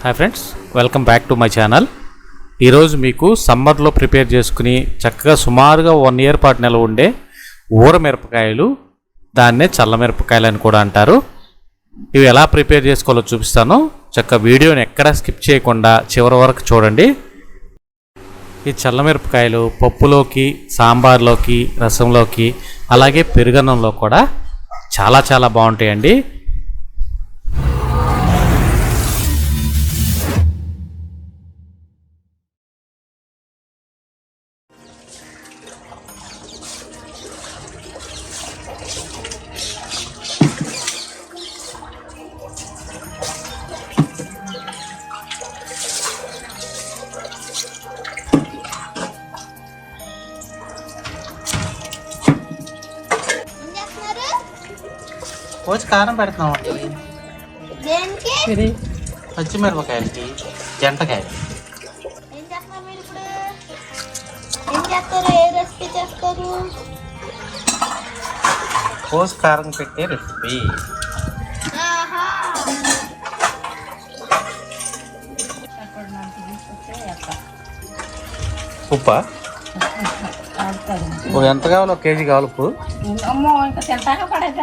Hi friends welcome back to my channel ఈరోజు మీకు సమ్మర్లో ప్రిపేర్ చేసుకుని చక్కగా సుమారుగా వన్ ఇయర్ పాటు నెల ఉండే ఊర మిరపకాయలు దాన్నే చల్ల మిరపకాయలు అని కూడా అంటారు. ఇవి ఎలా ప్రిపేర్ చేసుకోవాలో చూపిస్తాను. చక్కగా వీడియోని ఎక్కడా స్కిప్ చేయకుండా చివరి వరకు చూడండి. ఈ చల్ల మిరపకాయలు పప్పులోకి సాంబార్లోకి రసంలోకి అలాగే పెరుగన్నంలో కూడా చాలా చాలా బాగుంటాయండి. కోసి కారం పెడుతున్నాం ఇది పచ్చిమిరపకాయలకి జంటకాయ ఏం చేస్తున్నారు మీరు ఇప్పుడు? ఏం చేస్తారు? ఏ రెసిపీ చేస్తారు? కోసి కారం పెట్టే రెసిపీ ఉప్ప? ఎంత కావాలి ఒక కేజీ కావాలి ఉప్పు. అమ్మో ఇంకా తింటాక పడేది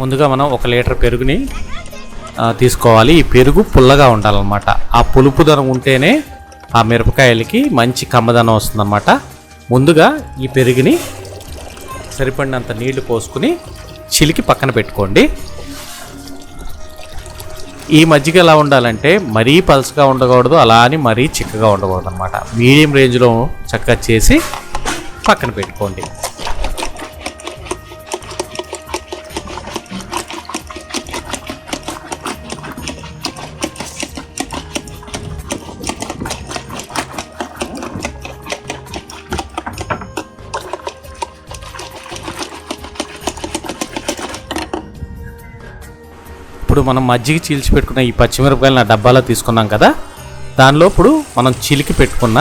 ముందుగా మనం ఒక లీటర్ పెరుగుని తీసుకోవాలి. ఈ పెరుగు పుల్లగా ఉండాలన్నమాట. ఆ పులుపుదనం ఉంటేనే ఆ మిరపకాయలకి మంచి కమ్మదనం వస్తుందన్నమాట. ముందుగా ఈ పెరుగుని సరిపడినంత నీళ్ళు పోసుకుని చిలికి పక్కన పెట్టుకోండి. ఈ మజ్జిగ ఎలా ఉండాలంటే మరీ పలుసగా ఉండకూడదు అలా అని మరీ చిక్కగా ఉండకూడదు అనమాట మీడియం రేంజ్లో చక్కగా చేసి పక్కన పెట్టుకోండి. ఇప్పుడు మనం మజ్జిగ చీల్చి పెట్టుకున్న ఈ పచ్చిమిరపకాయలు నా డబ్బాలో తీసుకున్నాం కదా. దానిలో ఇప్పుడు మనం చిలికి పెట్టుకున్న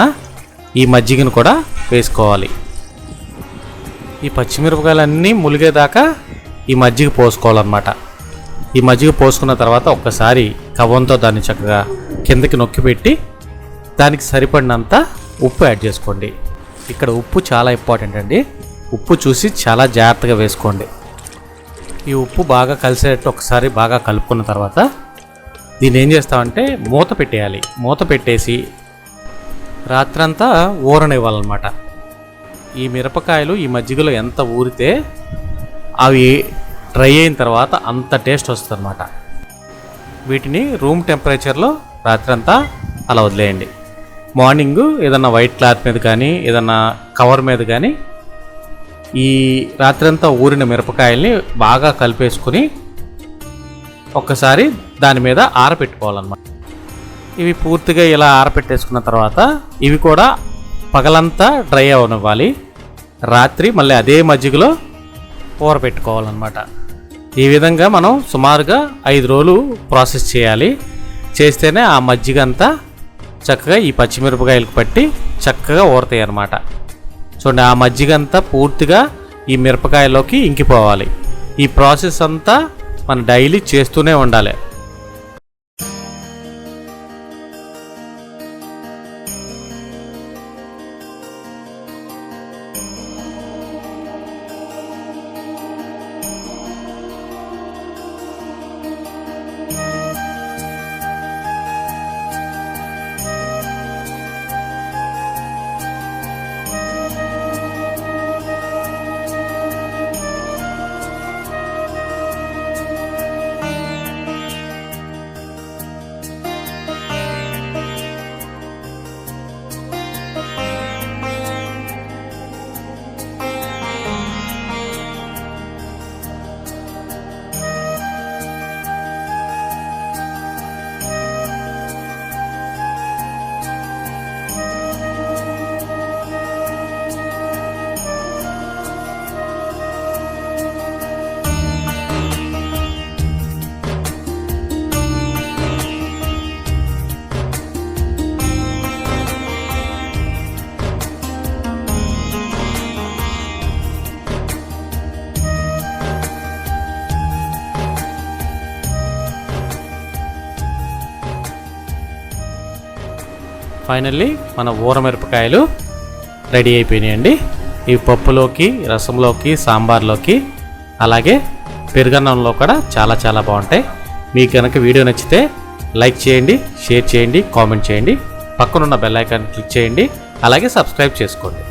ఈ మజ్జిగను కూడా వేసుకోవాలి. ఈ పచ్చిమిరపకాయలన్నీ ములిగేదాకా ఈ మజ్జిగ పోసుకోవాలన్నమాట. ఈ మజ్జిగ పోసుకున్న తర్వాత ఒక్కసారి కవ్వంతో దాన్ని చక్కగా కిందకి నొక్కి పెట్టి దానికి సరిపడినంత ఉప్పు యాడ్ చేసుకోండి. ఇక్కడ ఉప్పు చాలా ఇంపార్టెంట్ అండి. ఉప్పు చూసి చాలా జాగ్రత్తగా వేసుకోండి. ఈ ఉప్పు బాగా కలిసేటట్టు ఒకసారి బాగా కలుపుకున్న తర్వాత దీన్ని ఏం చేస్తామంటే మూత పెట్టేయాలి. మూత పెట్టేసి రాత్రంతా ఊరనివ్వాలన్నమాట. ఈ మిరపకాయలు ఈ మజ్జిగలో ఎంత ఊరితే అవి డ్రై అయిన తర్వాత అంత టేస్ట్ వస్తుంది వీటిని రూమ్ టెంపరేచర్లో రాత్రంతా అలా వదిలేయండి. మార్నింగ్ ఏదన్నా వైట్ క్లాత్ మీద కానీ ఏదన్నా కవర్ మీద కానీ ఈ రాత్రంతా ఊరిన మిరపకాయల్ని బాగా కలిపేసుకుని ఒక్కసారి దాని మీద ఆరపెట్టుకోవాలన్నమాట. ఇవి పూర్తిగా ఇలా ఆరపెట్టేసుకున్న తర్వాత ఇవి కూడా పగలంతా డ్రై అవనివ్వాలి. రాత్రి మళ్ళీ అదే మజ్జిగలో ఊరపెట్టుకోవాలన్నమాట ఈ విధంగా మనం సుమారుగా ఐదు రోజులు ప్రాసెస్ చేయాలి. చేస్తేనే ఆ మజ్జిగ అంతా చక్కగా ఈ పచ్చిమిరపకాయలకు పట్టి చక్కగా ఊరతాయి అన్నమాట చూడండి ఆ మజ్జిగ అంతా పూర్తిగా ఈ మిరపకాయలోకి ఇంకిపోవాలి. ఈ ప్రాసెస్ అంతా మనం డైలీ చేస్తూనే ఉండాలి. ఫైనల్లీ మన ఊరమిరపకాయలు రెడీ అయిపోయినాయండి. ఈ పప్పులోకి రసంలోకి సాంబార్లోకి అలాగే పెరుగన్నంలో కూడా చాలా చాలా బాగుంటాయి. మీకు కనుక వీడియో నచ్చితే లైక్ చేయండి షేర్ చేయండి కామెంట్ చేయండి. పక్కనున్న బెల్ ఐకాన్ క్లిక్ చేయండి. అలాగే సబ్స్క్రైబ్ చేసుకోండి.